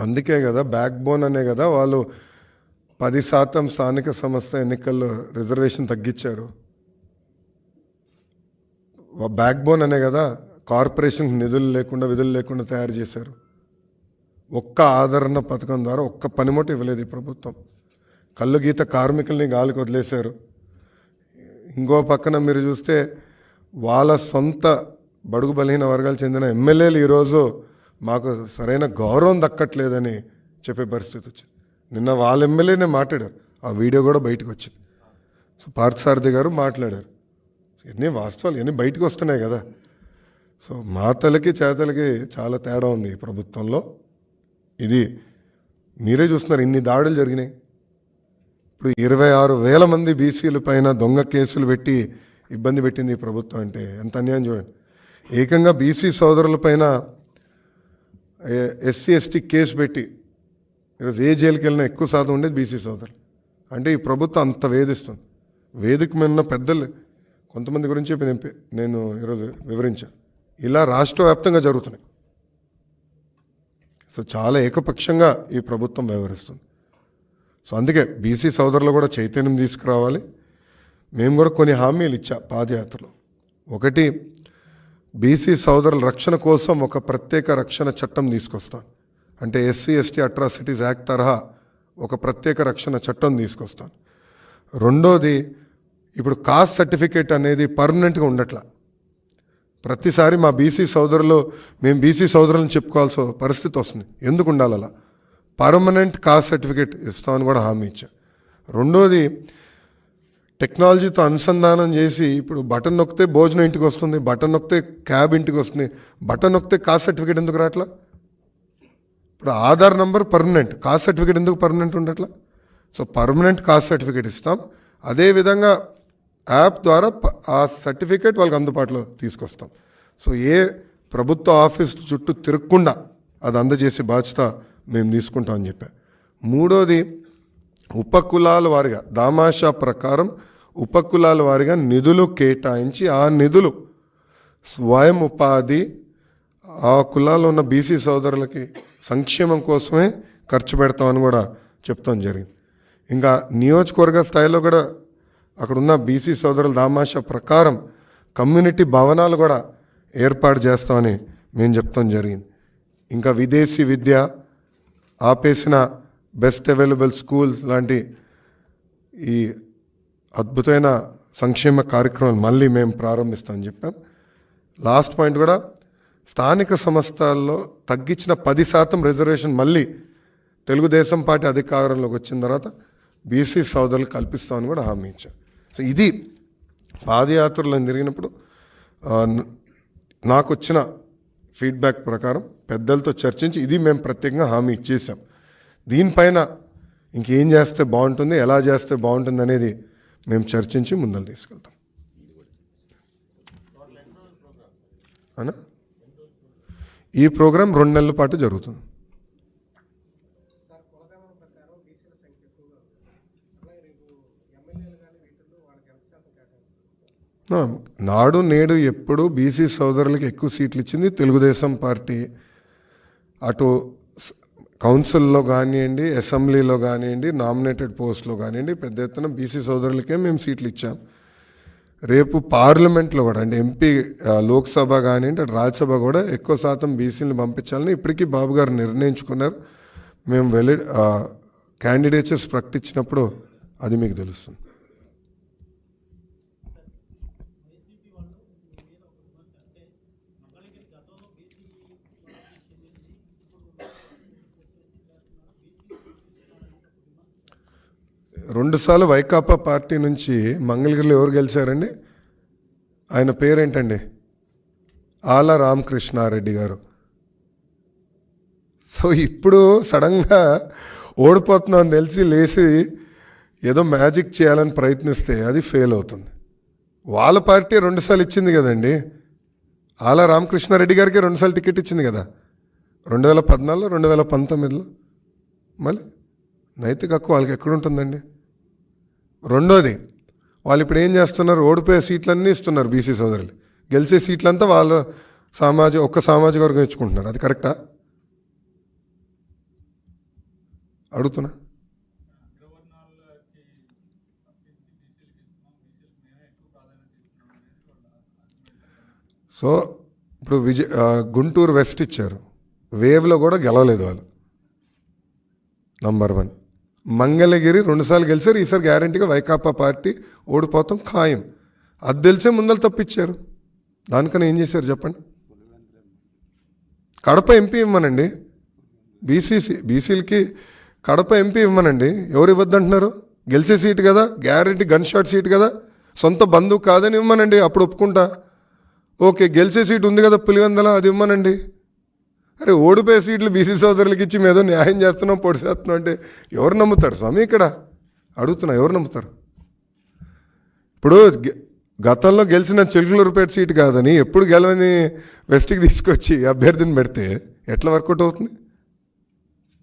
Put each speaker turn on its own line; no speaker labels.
అందుకే కదా back bone అనే కదా వాళ్ళు పది శాతం స్థానిక సంస్థ ఎన్నికల్లో రిజర్వేషన్ తగ్గించారు. బ్యాక్ బోన్ అనే కదా కార్పొరేషన్ నిధులు లేకుండా విధులు లేకుండా తయారు చేశారు. ఒక్క ఆదరణ పథకం ద్వారా ఒక్క పనిముట్టు ఇవ్వలేదు ఈ ప్రభుత్వం. కళ్ళు గీత కార్మికుల్ని గాలికి వదిలేశారు. ఇంకో పక్కన మీరు చూస్తే వాళ్ళ సొంత బడుగు బలహీన వర్గాలు చెందిన ఎమ్మెల్యేలు ఈరోజు మాకు సరైన గౌరవం దక్కట్లేదని చెప్పే పరిస్థితి వచ్చింది. నిన్న వాళ్ళ ఎమ్మెల్యేనే మాట్లాడారు. ఆ వీడియో కూడా బయటకు వచ్చింది. సో పార్థసారథి గారు మాట్లాడారు. ఎన్ని వాస్తవాలు ఎన్ని బయటకు వస్తున్నాయి కదా. సో మాటలకి చేతలకి చాలా తేడా ఉంది ఈ ప్రభుత్వంలో. ఇది మీరే చూస్తున్నారు ఇన్ని దాడులు జరిగినాయి. ఇప్పుడు ఇరవై ఆరు వేల మంది బీసీల పైన దొంగ కేసులు పెట్టి ఇబ్బంది పెట్టింది ఈ ప్రభుత్వం అంటే ఎంత అన్యాయం చూడండి. ఏకంగా బీసీ సోదరుల పైన ఎస్సీ ఎస్టీ కేసు పెట్టి ఈరోజు ఏ జైలుకి వెళ్ళినా ఎక్కువ శాతం ఉండేది బీసీ సోదరులు. అంటే ఈ ప్రభుత్వం అంత వేధిస్తుంది. వేదిక మీద పెద్దలు కొంతమంది గురించి నేను నేను ఈరోజు వివరించాను ఇలా రాష్ట్ర వ్యాప్తంగా జరుగుతున్నాయి. సో చాలా ఏకపక్షంగా ఈ ప్రభుత్వం వ్యవహరిస్తుంది. సో అందుకే బీసీ సోదరులు కూడా చైతన్యం తీసుకురావాలి. మేము కూడా కొన్ని హామీలు ఇచ్చా పాదయాత్రలో. ఒకటి బీసీ సోదరుల రక్షణ కోసం ఒక ప్రత్యేక రక్షణ చట్టం తీసుకొస్తాం అంటే ఎస్సీ ఎస్టీ అట్రాసిటీస్ యాక్ట్ తరహా ఒక ప్రత్యేక రక్షణ చట్టం తీసుకొస్తాను. రెండోది ఇప్పుడు కాస్ట్ సర్టిఫికేట్ అనేది పర్మనెంట్గా ఉండట్లా. ప్రతిసారి మా బీసీ సోదరులు మేము బీసీ సోదరులను చెప్పుకోవాల్సిన పరిస్థితి వస్తుంది. ఎందుకు ఉండాలి అలా పర్మనెంట్ కాస్ట్ సర్టిఫికేట్ ఇస్తామని కూడా హామీ ఇచ్చా రెండోది టెక్నాలజీతో అనుసంధానం చేసి ఇప్పుడు బటన్ నొక్కితే భోజనం ఇంటికి వస్తుంది బటన్ నొక్కితే క్యాబ్ ఇంటికి వస్తుంది బటన్ నొక్కితే కాస్ట్ సర్టిఫికేట్ ఎందుకు రావట్లా? ఇప్పుడు Aadhaar number permanent caste certificate ఎందుకు పర్మనెంట్ ఉండట్లా? సో పర్మనెంట్ కాస్ట్ సర్టిఫికేట్ ఇస్తాం. అదేవిధంగా యాప్ ద్వారా ప- ఆ సర్టిఫికేట్ వాళ్ళకి అందుబాటులో తీసుకొస్తాం. సో ఏ ప్రభుత్వ ఆఫీస్ చుట్టూ తిరగకుండా అది అందజేసే బాధ్యత మేము తీసుకుంటామని చెప్పా. మూడోది ఉపకులాల వారిగా దామాషా ప్రకారం ఉపకులాల వారిగా నిధులు కేటాయించి ఆ నిధులు స్వయం ఉపాధి ఆ కులాల్లో ఉన్న బీసీ సోదరులకి సంక్షేమం కోసమే ఖర్చు పెడతామని కూడా చెప్తాం జరిగింది. ఇంకా నియోజకవర్గ స్థాయిలో కూడా అక్కడున్న బీసీ సోదరుల దామాష ప్రకారం కమ్యూనిటీ భవనాలు కూడా ఏర్పాటు చేస్తామని మేము చెప్తాం జరిగింది. ఇంకా విదేశీ విద్య ఆపేసిన బెస్ట్ అవైలబుల్ స్కూల్స్ లాంటి ఈ అద్భుతమైన సంక్షేమ కార్యక్రమాలు మళ్ళీ మేము ప్రారంభిస్తామని చెప్పాం. లాస్ట్ పాయింట్ కూడా స్థానిక సంస్థల్లో తగ్గించిన పది శాతం రిజర్వేషన్ మళ్ళీ తెలుగుదేశం పార్టీ అధికారంలోకి వచ్చిన తర్వాత బీసీ సోదరులు కల్పిస్తామని కూడా హామీ ఇచ్చాం సో ఇది పాదయాత్రలో జరిగినప్పుడు నాకు వచ్చిన ఫీడ్బ్యాక్ ప్రకారం పెద్దలతో చర్చించి ఇది మేము ప్రత్యేకంగా హామీ ఇచ్చేసాం దీనిపైన ఇంకేం చేస్తే బాగుంటుంది ఎలా చేస్తే బాగుంటుంది అనేది మేము చర్చించి ముందలు తీసుకెళ్తాం. అనా ఈ ప్రోగ్రాం రెండు నెలల పాటు జరుగుతుంది. నాడు నేడు ఎప్పుడు బీసీ సోదరులకి ఎక్కువ సీట్లు ఇచ్చింది తెలుగుదేశం పార్టీ. అటు కౌన్సిల్లో కానివ్వండి అసెంబ్లీలో కానివ్వండి నామినేటెడ్ పోస్ట్లో కానివ్వండి పెద్ద ఎత్తున బీసీ సోదరులకే మేము సీట్లు ఇచ్చాం. రేపు పార్లమెంట్లో కూడా అంటే ఎంపీ లోక్సభ కానివ్వండి రాజ్యసభ కూడా ఎక్కువ శాతం బీసీని పంపించాలని ఇప్పటికీ బాబు గారు నిర్ణయించుకున్నారు. మేము వెళ్ళి క్యాండిడేచర్స్ ప్రకటించినప్పుడు అది మీకు తెలుస్తుంది. రెండుసార్లు వైకాపా పార్టీ నుంచి మంగళగిరిలో ఎవరు గెలిచారండి? ఆయన పేరేంటండి? ఆల రామకృష్ణారెడ్డి గారు. సో ఇప్పుడు సడన్గా ఓడిపోతున్నాం తెలిసి లేచి ఏదో మ్యాజిక్ చేయాలని ప్రయత్నిస్తే అది ఫెయిల్ అవుతుంది. వాళ్ళ పార్టీ రెండుసార్లు ఇచ్చింది కదండి? ఆల రామకృష్ణారెడ్డి గారికి రెండుసార్లు టికెట్ ఇచ్చింది కదా? రెండు వేల పద్నాలుగులో రెండు వేల పంతొమ్మిదిలో. మళ్ళీ నైతిక హక్కు వాళ్ళకి ఎక్కడుంటుందండి రెండోది వాళ్ళు ఇప్పుడు ఏం చేస్తున్నారు? ఓడిపోయే సీట్లన్నీ ఇస్తున్నారు బీసీ సోదరులు. గెలిచే సీట్లంతా వాళ్ళ సామాజిక ఒక్క సామాజిక వర్గం ఇచ్చుకుంటున్నారు. అది కరెక్టా? అడుగుతున్నా. సో ఇప్పుడు విజయ్ గుంటూరు వెస్ట్ ఇచ్చారు. వేవ్లో కూడా గెలవలేదు వాళ్ళు. నంబర్ వన్ మంగళగిరి రెండుసార్లు గెలిచారు ఈసారి గ్యారంటీగా వైకాపా పార్టీ ఓడిపోతాం ఖాయం. అది తెలిసే ముందలు తప్పించారు దానికన్నా ఏం చేశారు చెప్పండి? కడప ఎంపీ ఇవ్వమనండి. బీసీసీ బీసీలకి కడప ఎంపీ ఇవ్వమనండి. ఎవరు ఇవ్వద్దంటున్నారు? గెలిచే సీట్ కదా గ్యారంటీ గన్ షాట్ సీట్ కదా. సొంత బంధువు కాదని ఇవ్వమనండి అప్పుడు ఒప్పుకుంటా. ఓకే గెలిచే సీట్ ఉంది కదా పులివెందల అది ఇవ్వమనండి. అరే ఓడిపోయే సీట్లు బీసీ సోదరులకి ఇచ్చి మేదో న్యాయం చేస్తున్నాం పొడి చేస్తున్నాం అంటే ఎవరు నమ్ముతారు? స్వామి ఇక్కడ అడుగుతున్నా ఎవరు నమ్ముతారు? ఇప్పుడు గతంలో గెలిచిన చిలుకలూరుపేట సీటు కాదని ఎప్పుడు గెలవని వెస్ట్కి తీసుకొచ్చి అభ్యర్థిని పెడితే ఎట్లా వర్కౌట్ అవుతుంది?